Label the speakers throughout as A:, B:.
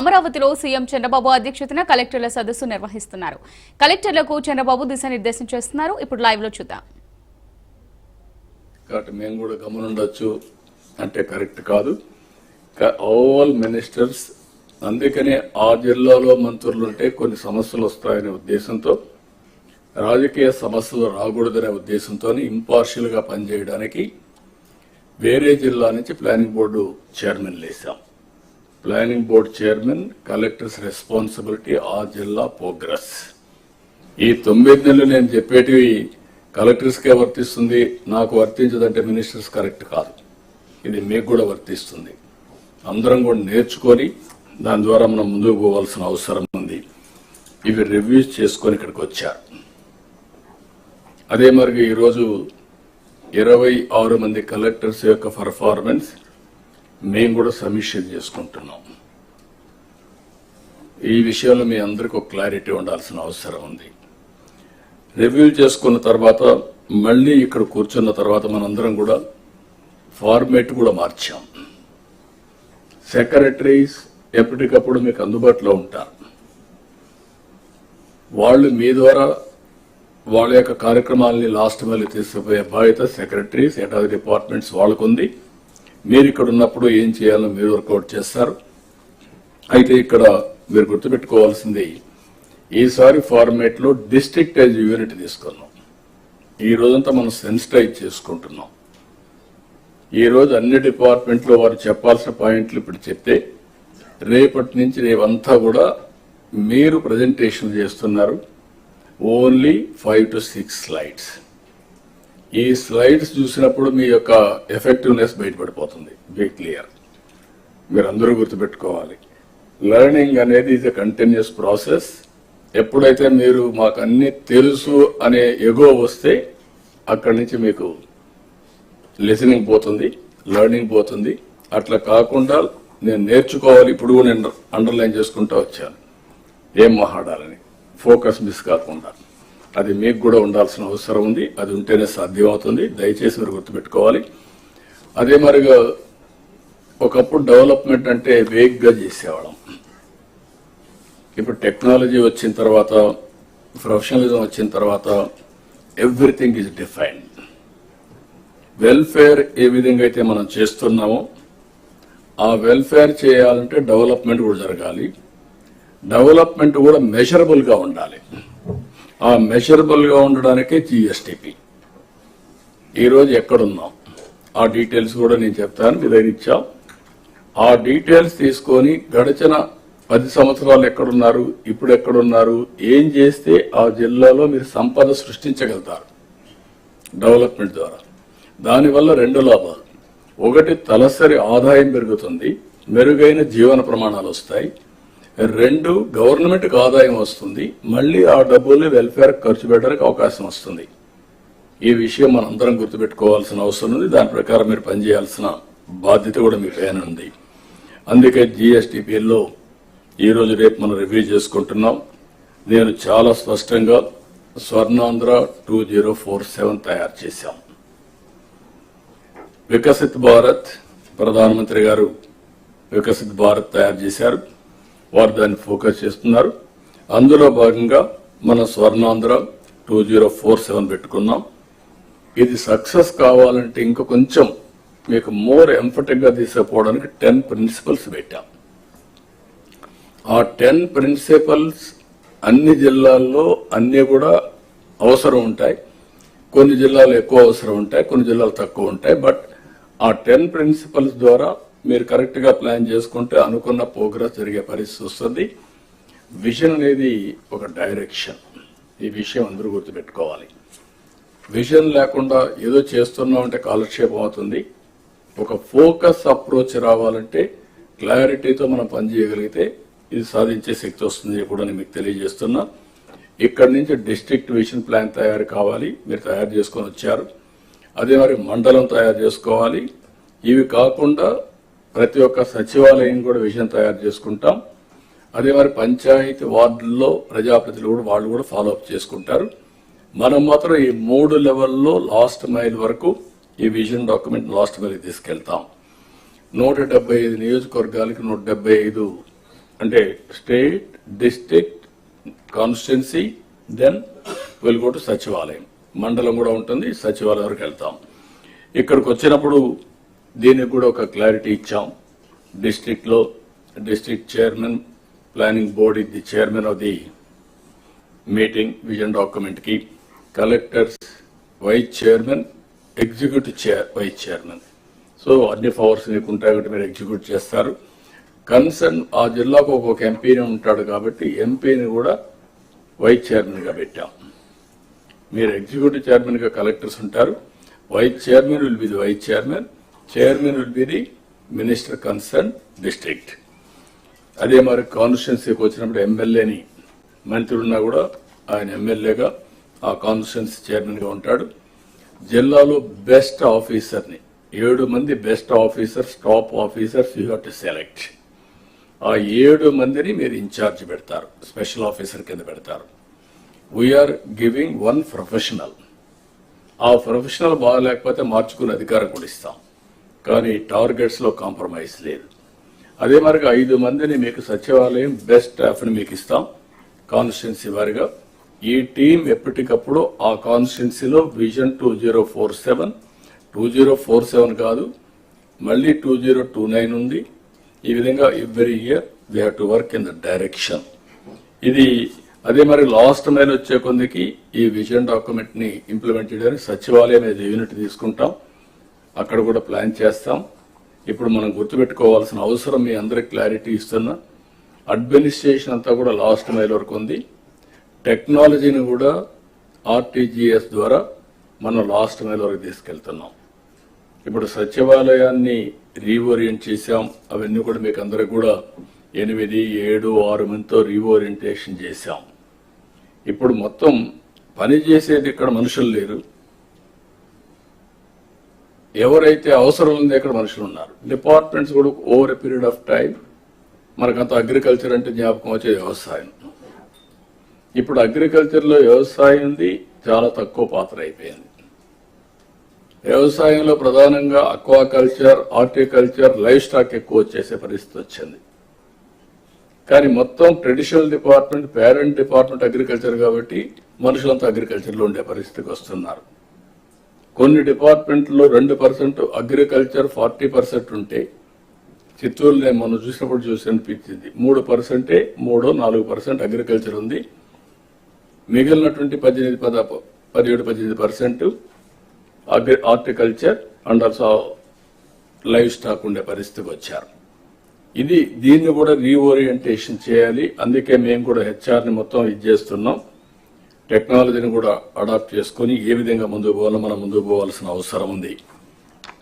A: అమరావతిలో సీఎం చంద్రబాబు అధ్యక్షతన కలెక్టర్ల సదస్సు నిర్వహిస్తున్నారు. కలెక్టర్లకు చంద్రబాబు దిశానిర్దేశం చేస్తున్నారు. ఇప్పుడు లైవ్లో చూద్దాం.
B: కాబట్టి మేము కూడా గమనుండొచ్చు. అంటే కరెక్ట్ కాదు. ఆల్ మినిస్టర్స్ అందుకనే ఆ జిల్లాలో మంత్రులు ఉంటే కొన్ని సమస్యలు వస్తాయనే ఉద్దేశంతో రాజకీయ సమస్యలు రాకూడదనే ఉద్దేశంతో ఇంపార్షియల్గా పనిచేయడానికి వేరే జిల్లా నుంచి planning board chairman లేసాం planning board chairman collectors responsibility ఆ జిల్లా ప్రోగ్రెస్ ఈ తొమ్మిది నెలలు నేను చెప్పేటివి కలెక్టర్స్కే వర్తిస్తుంది నాకు వర్తించదంటే మినిస్టర్స్ కరెక్ట్ కాదు. ఇది మీకు కూడా వర్తిస్తుంది. అందరం కూడా నేర్చుకొని దాని ద్వారా మనం ముందుకు పోవాల్సిన అవసరం ఉంది. ఇవి రివ్యూస్ చేసుకొని ఇక్కడికి వచ్చారు. అదే మరి ఈరోజు ఇరవై ఆరు మంది కలెక్టర్స్ యొక్క పర్ఫార్మెన్స్ మేము కూడా సమీక్ష చేసుకుంటున్నాం. ఈ విషయంలో మీ అందరికీ ఒక క్లారిటీ ఉండాల్సిన అవసరం ఉంది. రివ్యూ చేసుకున్న తర్వాత మళ్ళీ ఇక్కడ కూర్చున్న తర్వాత మనందరం కూడా ఫార్మేట్ కూడా మార్చాం. సెక్రటరీస్ ఎప్పటికప్పుడు మీకు అందుబాటులో ఉంటారు. వాళ్ళు మీ ద్వారా వాళ్ళ యొక్క కార్యక్రమాలని లాస్ట్ మళ్ళీ తీసుకుపోయే బాధ్యత సెక్రటరీస్ హెడ్ ఆఫ్ డిపార్ట్మెంట్స్ వాళ్ళకుంది. మీరు ఇక్కడ ఉన్నప్పుడు ఏం చేయాలో మీరు వర్కౌట్ చేస్తారు. అయితే ఇక్కడ మీరు గుర్తుపెట్టుకోవాల్సింది ఈసారి ఫార్మేట్లో డిస్ట్రిక్ట్ యాజ్ యూనిట్ తీసుకున్నాం. ఈ రోజంతా మనం సెన్సిటైజ్ చేసుకుంటున్నాం. ఈ రోజు అన్ని డిపార్ట్మెంట్లో వారు చెప్పాల్సిన పాయింట్లు ఇప్పుడు చెప్తే రేపటి నుంచి రేవంతా కూడా మీరు ప్రజెంటేషన్ చేస్తున్నారు. Only five to six slides ఈ స్లైడ్స్ చూసినప్పుడు మీ యొక్క ఎఫెక్టివ్నెస్ బయటపడిపోతుంది. బీ క్లియర్ మీరందరూ గుర్తుపెట్టుకోవాలి. లెర్నింగ్ అనేది ఇది కంటిన్యూస్ ప్రాసెస్ ఎప్పుడైతే మీరు మాకు అన్ని తెలుసు అనే ఎగో వస్తే అక్కడి నుంచి మీకు లిసనింగ్ పోతుంది లెర్నింగ్ పోతుంది. అట్లా కాకుండా నేను నేర్చుకోవాలి ఇప్పుడు కూడా నేను అండర్లైన్ చేసుకుంటూ వచ్చాను. ఏం మహాడాలని? ఫోకస్ మిస్ కాకుండా. అది మీకు కూడా ఉండాల్సిన అవసరం ఉంది. అది ఉంటేనే సాధ్యమవుతుంది. దయచేసి మీరు గుర్తుపెట్టుకోవాలి. అదే మరిగా ఒకప్పుడు డెవలప్మెంట్ అంటే వేగ్గా చేసేవాళ్ళం. ఇప్పుడు టెక్నాలజీ వచ్చిన తర్వాత ప్రొఫెషనలిజం వచ్చిన తర్వాత ఎవ్రీథింగ్ ఈజ్ డిఫైన్డ్. వెల్ఫేర్ ఏ విధంగా అయితే మనం చేస్తున్నామో ఆ వెల్ఫేర్ చేయాలంటే డెవలప్మెంట్ కూడా జరగాలి. డెవలప్మెంట్ కూడా మెషరబుల్గా ఉండాలి. ఆ మెషరబుల్గా ఉండడానికే జిఎస్టిపి ఈరోజు ఎక్కడున్నాం? ఆ డీటెయిల్స్ కూడా నేను చెప్తాను మీ దగ్గర ఇచ్చాం. ఆ డీటెయిల్స్ తీసుకొని గడిచిన పది సంవత్సరాలు ఎక్కడున్నారు ఇప్పుడు ఎక్కడున్నారు ఏం చేస్తే ఆ జిల్లాలో మీరు సంపద సృష్టించగలుగుతారు? డెవలప్మెంట్ ద్వారా. దానివల్ల రెండు లాభాలు. ఒకటి తలసరి ఆదాయం పెరుగుతుంది మెరుగైన జీవన ప్రమాణాలు వస్తాయి. రెండు గవర్నమెంట్కి ఆదాయం వస్తుంది మళ్ళీ ఆ డబ్బుల్ని వెల్ఫేర్ ఖర్చు పెట్టడానికి అవకాశం వస్తుంది. ఈ విషయం మనందరం గుర్తుపెట్టుకోవాల్సిన అవసరం ఉంది. దాని ప్రకారం మీరు పనిచేయాల్సిన బాధ్యత కూడా మీ పైన ఉంది. అందుకే జిఎస్టిపిఎల్లో ఈ రోజు రేపు మనం రివ్యూ చేసుకుంటున్నాం. నేను చాలా స్పష్టంగా Swarnandhra two zero four seven తయారు చేశాం. వికసిత్ భారత్ ప్రధానమంత్రి గారు వికసిత్ భారత్ తయారు చేశారు. వారు దాన్ని ఫోకస్ చేస్తున్నారు. అందులో భాగంగా మన Swarnandhra two zero four seven పెట్టుకున్నాం. ఇది సక్సెస్ కావాలంటే ఇంకా కొంచెం మీకు మోర్ ఎంఫటిక్గా తీసుకుపోవడానికి టెన్ ప్రిన్సిపల్స్ పెట్టాం. ఆ టెన్ ప్రిన్సిపల్స్ అన్ని జిల్లాల్లో అన్ని కూడా అవసరం ఉంటాయి. కొన్ని జిల్లాలు ఎక్కువ అవసరం ఉంటాయి కొన్ని జిల్లాలు తక్కువ ఉంటాయి. బట్ ఆ టెన్ ప్రిన్సిపల్స్ ద్వారా మీరు కరెక్ట్గా ప్లాన్ చేసుకుంటే అనుకున్న ప్రోగ్రెస్ జరిగే పరిస్థితి వస్తుంది. విజన్ అనేది ఒక డైరెక్షన్ ఈ విషయం అందరూ గుర్తుపెట్టుకోవాలి. విజన్ లేకుండా ఏదో చేస్తున్నాం అంటే కాలక్షేపం అవుతుంది. ఒక ఫోకస్ అప్రోచ్ రావాలంటే క్లారిటీతో మనం పనిచేయగలిగితే ఇది సాధించే శక్తి వస్తుంది కూడా నేను మీకు తెలియజేస్తున్నా. ఇక్కడి నుంచి డిస్ట్రిక్ట్ విజన్ ప్లాన్ తయారు కావాలి. మీరు తయారు చేసుకొని వచ్చారు. అదే మరి మండలం తయారు చేసుకోవాలి. ఇవి కాకుండా ప్రతి ఒక్క సచివాలయం కూడా విజన్ తయారు చేసుకుంటాం. అదే మరి పంచాయతీ వార్డుల్లో ప్రజాప్రతినిధులు కూడా వాళ్ళు కూడా ఫాలో అప్ చేసుకుంటారు. మనం మాత్రం ఈ మూడు లెవెల్లో లాస్ట్ మైల్ వరకు ఈ విజన్ డాక్యుమెంట్ లాస్ట్ మైల్ తీసుకెళ్తాం. నూట డెబ్బై ఐదు నియోజకవర్గాలకి నూట డెబ్బై ఐదు అంటే స్టేట్ డిస్ట్రిక్ట్ కాన్స్టిట్యున్సీ దెన్ వెలుగోటు సచివాలయం. మండలం కూడా ఉంటుంది సచివాలయం వరకు వెళ్తాం. ఇక్కడికి వచ్చినప్పుడు దీనికి కూడా ఒక క్లారిటీ ఇచ్చాం. డిస్టిక్లో లో district chairman planning board the chairman of the meeting vision డాక్యుమెంట్కి. Collectors vice chairman executive chair vice chairman so అన్ని పవర్స్ మీకు ఉంటాయి కాబట్టి మీరు ఎగ్జిక్యూట్ చేస్తారు. కన్సర్న్ ఆ జిల్లాకు ఒక్కొక్క ఎంపీని ఉంటాడు కాబట్టి ఎంపీని కూడా వైస్ చైర్మన్గా పెట్టాం. మీరు ఎగ్జిక్యూటివ్ చైర్మన్గా కలెక్టర్స్ ఉంటారు. Vice chairman will be the vice chairman chairman will be the minister concern district అదే మరి కాన్స్టిట్యున్సీకి వచ్చినప్పుడు ఎమ్మెల్యేని మంత్రి ఉన్నా కూడా ఆయన ఎమ్మెల్యేగా ఆ కాన్స్టిట్యున్సీ చైర్మన్గా ఉంటాడు. జిల్లాలో బెస్ట్ ఆఫీసర్ని ఏడు మంది best officers top officers you have to select ఆ ఏడు మందిని మీరు ఇన్ఛార్జ్ పెడతారు స్పెషల్ ఆఫీసర్ కింద పెడతారు. వీఆర్ గివింగ్ వన్ ప్రొఫెషనల్ ఆ ప్రొఫెషనల్ బాగాలేకపోతే మార్చుకునే అధికారం కూడా ఇస్తాం. కానీ టార్గెట్స్లో కాంప్రమైజ్ లేదు. అదే మరిగా ఐదు మందిని మీకు సచివాలయం బెస్ట్ స్టాఫ్ని మీకు ఇస్తాం కాన్స్టిట్యున్సీ వారిగా. ఈ టీం ఎప్పటికప్పుడు ఆ కాన్స్టిట్యున్సీలో vision two zero four seven two zero four seven కాదు మళ్ళీ టూ జీరో టూ నైన్ ఉంది. ఈ విధంగా every year they have to work in the direction. ఇది అదే మరి లాస్ట్ మైల్ వచ్చే కొందికి ఈ విజన్ డాక్యుమెంట్ని ఇంప్లిమెంట్ చేయడానికి సచివాలయం అనేది యూనిట్ తీసుకుంటాం. అక్కడ కూడా ప్లాన్ చేస్తాం. ఇప్పుడు మనం గుర్తుపెట్టుకోవాల్సిన అవసరం మీ అందరికి క్లారిటీ ఇస్తున్నా అడ్మినిస్ట్రేషన్ అంతా కూడా లాస్ట్ మైల్ వరకు ఉంది. టెక్నాలజీని కూడా ఆర్టీజీఎస్ ద్వారా మనం లాస్ట్ మైల్ వరకు తీసుకెళ్తున్నాం. ఇప్పుడు సచివాలయాన్ని రీఓరియంట్ చేశాం. అవన్నీ కూడా మీకు అందరికి కూడా ఎనిమిది ఏడు ఆరు మందితో రీఓరియంటేషన్ చేశాం. ఇప్పుడు మొత్తం పని చేసేది ఇక్కడ మనుషులు లేరు. ఎవరైతే అవసరం ఉంది అక్కడ మనుషులు ఉన్నారు. డిపార్ట్మెంట్స్ కూడా over a period of time మనకంత అగ్రికల్చర్ అంటే జ్ఞాపకం వచ్చే వ్యవసాయం. ఇప్పుడు అగ్రికల్చర్లో వ్యవసాయం ఉంది చాలా తక్కువ పాత్ర అయిపోయింది. వ్యవసాయంలో ప్రధానంగా అక్వాకల్చర్ హార్టికల్చర్ లైఫ్ స్టాక్ ఎక్కువ వచ్చేసే పరిస్థితి వచ్చింది. కానీ మొత్తం traditional department parent department agriculture కాబట్టి మనుషులంతా అగ్రికల్చర్లో ఉండే పరిస్థితికి వస్తున్నారు. కొన్ని డిపార్ట్మెంట్లో రెండు పర్సెంట్ అగ్రికల్చర్ ఫార్టీ పర్సెంట్ ఉంటే చిత్తూరులో నేను మనం చూసినప్పుడు చూసి అనిపించింది. మూడు పర్సెంటే మూడో నాలుగు పర్సెంట్ అగ్రికల్చర్ ఉంది. మిగిలినటువంటి పద్దెనిమిది పద పదిహేడు పద్దెనిమిది percent agri horticulture and also livestock ఉండే పరిస్థితికి వచ్చారు. ఇది దీన్ని కూడా రీఓరియంటేషన్ చేయాలి. అందుకే మేము కూడా హెచ్ఆర్ని మొత్తం ఇది చేస్తున్నాం. టెక్నాలజీని కూడా అడాప్ట్ చేసుకొని ఏ విధంగా ముందుకు పోవాలో మనం ముందుకు పోవాల్సిన అవసరం ఉంది.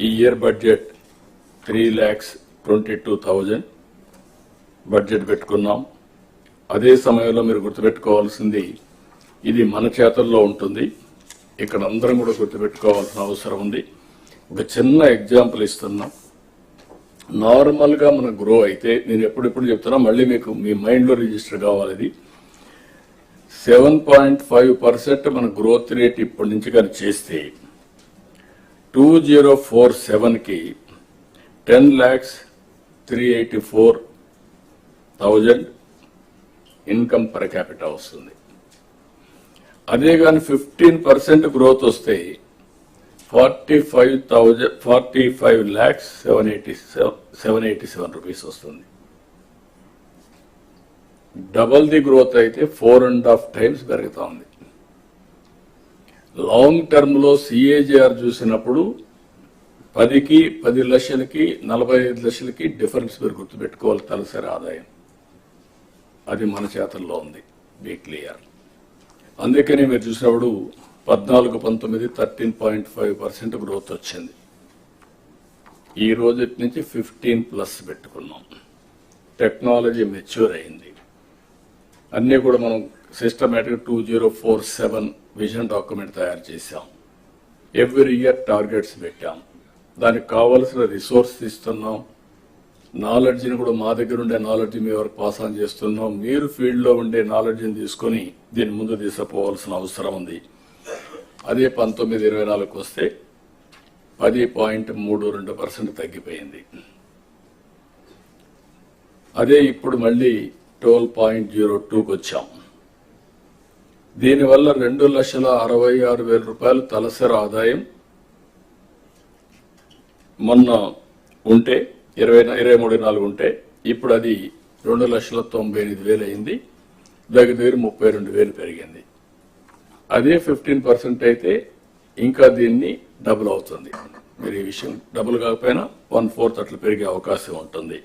B: ఈ year budget three lakhs twenty two thousand budget పెట్టుకున్నాం. అదే సమయంలో మీరు గుర్తుపెట్టుకోవాల్సింది ఇది మన చేతుల్లో ఉంటుంది. ఇక్కడ అందరం కూడా గుర్తుపెట్టుకోవాల్సిన అవసరం ఉంది. ఒక చిన్న ఎగ్జాంపుల్ ఇస్తున్నాం. నార్మల్గా మనం గ్రో అయితే నేను ఎప్పుడెప్పుడు చెప్తున్నా మళ్ళీ మీకు మీ మైండ్లో రిజిస్టర్ కావాలి ఇది. సెవెన్ పాయింట్ ఫైవ్ పర్సెంట్ మన గ్రోత్ రేట్ ఇప్పటి నుంచి కానీ చేస్తే టూ జీరో ఫోర్ సెవెన్కి ten lakhs three eighty four thousand income per capital వస్తుంది. అదే కానీ ఫిఫ్టీన్ పర్సెంట్ గ్రోత్ వస్తే forty five thousand forty five lakhs seven eighty seven eighty seven rupees వస్తుంది. డబల్ ది గ్రోత్ అయితే ఫోర్ అండ్ హాఫ్ టైమ్స్ పెరుగుతూ ఉంది long టర్మ్లో చూసినప్పుడు పదికి పది లక్షలకి నలభై ఐదు లక్షలకి డిఫరెన్స్ మీరు గుర్తుపెట్టుకోవాలి తలసరి ఆదాయం. అది మన చేతుల్లో ఉంది. బీ క్లియర్ అందుకని మీరు చూసినప్పుడు పద్నాలుగు పంతొమ్మిది thirteen point five percent growth వచ్చింది. ఈ రోజు నుంచి ఫిఫ్టీన్ ప్లస్ పెట్టుకున్నాం. టెక్నాలజీ మెచ్యూర్ అయింది. అన్నీ కూడా మనం systematic two zero four seven vision document తయారు చేశాం. ఎవ్రీ ఇయర్ టార్గెట్స్ పెట్టాం. దానికి కావలసిన రిసోర్స్ ఇస్తున్నాం. నాలెడ్జ్ని కూడా మా దగ్గర ఉండే నాలెడ్జ్ మీ వరకు పాస్ ఆన్ చేస్తున్నాం. మీరు ఫీల్డ్లో ఉండే నాలెడ్జ్ని తీసుకొని దీని ముందు తీసుకుపోవాల్సిన అవసరం ఉంది. అదే పంతొమ్మిది ఇరవై నాలుగుకి వస్తే పది పాయింట్ మూడు రెండు పర్సెంట్ తగ్గిపోయింది. అదే ఇప్పుడు మళ్ళీ ట్వెల్వ్ పాయింట్ జీరో టూకి వచ్చాం దీనివల్ల రెండు లక్షల అరవై ఆరు వేల రూపాయలు తలసరి ఆదాయం మొన్న ఉంటే ఇరవై ఇరవై మూడు నాలుగు ఉంటే ఇప్పుడు అది రెండు లక్షల తొంభై ఎనిమిది వేలు అయింది. దగ్గర దగ్గర ముప్పై రెండు వేలు పెరిగింది. అదే ఫిఫ్టీన్ పర్సెంట్ అయితే ఇంకా దీన్ని డబుల్ అవుతుంది. మీరు ఈ విషయం డబుల్ కాకపోయినా వన్ ఫోర్త్ అట్లా పెరిగే అవకాశం ఉంటుంది.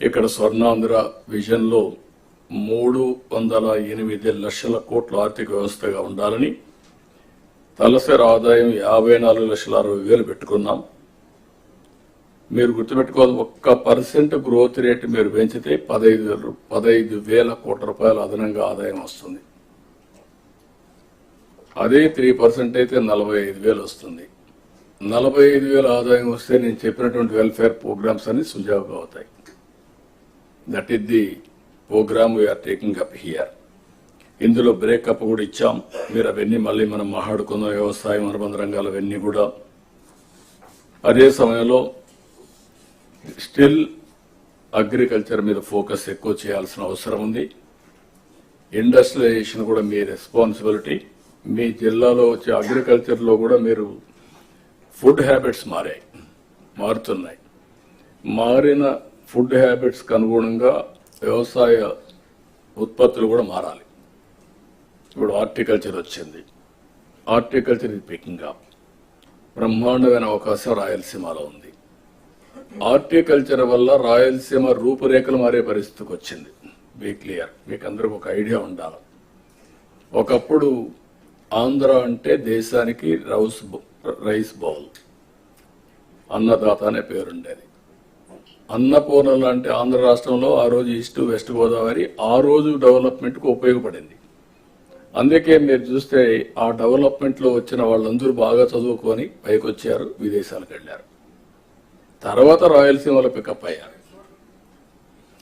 B: ఇక్కడ స్వర్ణాంధ్ర విజన్లో మూడు వందల ఎనిమిది లక్షల కోట్ల ఆర్థిక వ్యవస్థగా ఉండాలని తలసరి ఆదాయం యాభై నాలుగు లక్షల అరవై వేలు పెట్టుకున్నాం. మీరు గుర్తుపెట్టుకోవాలి ఒక్క పర్సెంట్ గ్రోత్ రేట్ మీరు పెంచితే పదహైదు వేల పదహైదు వేల కోట్ల రూపాయల అదనంగా ఆదాయం వస్తుంది. అదే త్రీ పర్సెంట్ అయితే నలభై ఐదు వేలు వస్తుంది. నలభై ఐదు వేల ఆదాయం వస్తే నేను చెప్పినటువంటి వెల్ఫేర్ ప్రోగ్రామ్స్ అన్ని సుజావుగా అవుతాయి. That is the programme we're taking up here ఇందులో బ్రేకప్ కూడా ఇచ్చాం. మీరు అవన్నీ మళ్ళీ మనం మాట్లాడుకున్న వ్యవసాయం అనుబంధ రంగాలు అవన్నీ కూడా. అదే సమయంలో స్టిల్ అగ్రికల్చర్ మీద ఫోకస్ ఎక్కువ చేయాల్సిన అవసరం ఉంది. ఇండస్ట్రియలైజేషన్ కూడా మీ రెస్పాన్సిబిలిటీ మీ జిల్లాలో వచ్చే అగ్రికల్చర్లో కూడా మీరు ఫుడ్ హ్యాబిట్స్ మారాయి మారుతున్నాయి. మారిన ఫుడ్ హ్యాబిట్స్కి అనుగుణంగా వ్యవసాయ ఉత్పత్తులు కూడా మారాలి. ఇప్పుడు హార్టికల్చర్ వచ్చింది. హార్టికల్చర్ ఇది పికింగ్ అప్. బ్రహ్మాండమైన అవకాశం రాయలసీమలో ఉంది. హార్టికల్చర్ వల్ల రాయలసీమ రూపురేఖలు మారే పరిస్థితికి వచ్చింది. Be clear. మీకు అందరికి ఒక ఐడియా ఉండాలి. ఒకప్పుడు ఆంధ్ర అంటే దేశానికి రౌస్ రైస్ బౌల్. అన్నదాత అనే పేరుండేది. అన్నపూర్ణ లాంటి ఆంధ్ర రాష్ట్రంలో ఆ రోజు ఈస్ట్ వెస్ట్ గోదావరి ఆ రోజు డెవలప్మెంట్కు ఉపయోగపడింది. అందుకే మీరు చూస్తే ఆ డెవలప్మెంట్లో వచ్చిన వాళ్ళందరూ బాగా చదువుకొని పైకొచ్చారు విదేశాలకు వెళ్ళారు. తర్వాత రాయలసీమలో పికప్ అయ్యారు.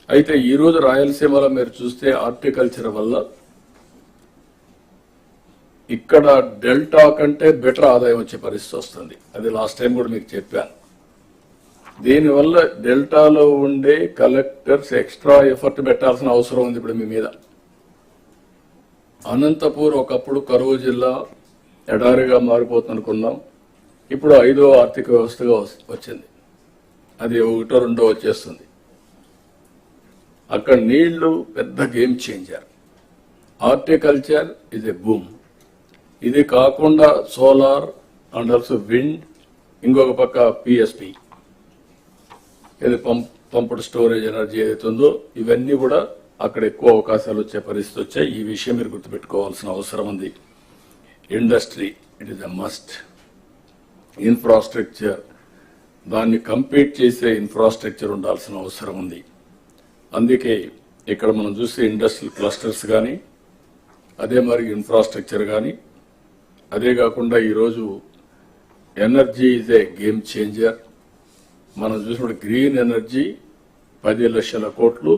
B: అయితే ఈరోజు రాయలసీమలో మీరు చూస్తే ఆర్టికల్చర్ వల్ల ఇక్కడ డెల్టా కంటే బెటర్ ఆదాయం వచ్చే పరిస్థితి వస్తుంది. అది లాస్ట్ టైం కూడా మీకు చెప్పాను. దీనివల్ల డెల్టాలో ఉండే కలెక్టర్స్ ఎక్స్ట్రా ఎఫర్ట్ పెట్టాల్సిన అవసరం ఉంది ఇప్పుడు మీ మీద. అనంతపూర్ ఒకప్పుడు కరువు జిల్లా ఎడారిగా మారిపోతుంది అనుకున్నాం ఇప్పుడు ఐదో ఆర్థిక వ్యవస్థగా వచ్చింది. అది ఒకటో రెండో వచ్చేస్తుంది. అక్కడ నీళ్ళు పెద్ద గేమ్ చేంజర్. హార్టికల్చర్ ఇది ఎ బూమ్. ఇది కాకుండా సోలార్ అండ్ ఆల్సో విండ్ ఇంకొక పక్క పిఎస్పి ఏది పంప్ పంపుడు స్టోరేజ్ ఎనర్జీ ఏదైతే ఉందో ఇవన్నీ కూడా అక్కడ ఎక్కువ అవకాశాలు వచ్చే పరిస్థితి వచ్చాయి. ఈ విషయం మీరు గుర్తుపెట్టుకోవాల్సిన అవసరం ఉంది. Industry it is a must infrastructure దాన్ని కంపీట్ చేసే ఇన్ఫ్రాస్ట్రక్చర్ ఉండాల్సిన అవసరం ఉంది. అందుకే ఇక్కడ మనం చూసే ఇండస్ట్రియల్ క్లస్టర్స్ కానీ అదే మరి ఇన్ఫ్రాస్ట్రక్చర్ కానీ అదే కాకుండా ఈరోజు energy is a game changer మనం చూసినప్పుడు గ్రీన్ ఎనర్జీ పది లక్షల కోట్లు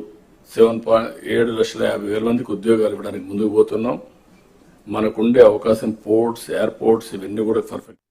B: సెవెన్ పాయింట్ ఏడు లక్షల యాభై వేల మందికి ఉద్యోగాలు ఇవ్వడానికి ముందుకు పోతున్నాం. మనకుండే అవకాశం పోర్ట్స్ ఎయిర్పోర్ట్స్ ఇవన్నీ కూడా పర్ఫెక్ట్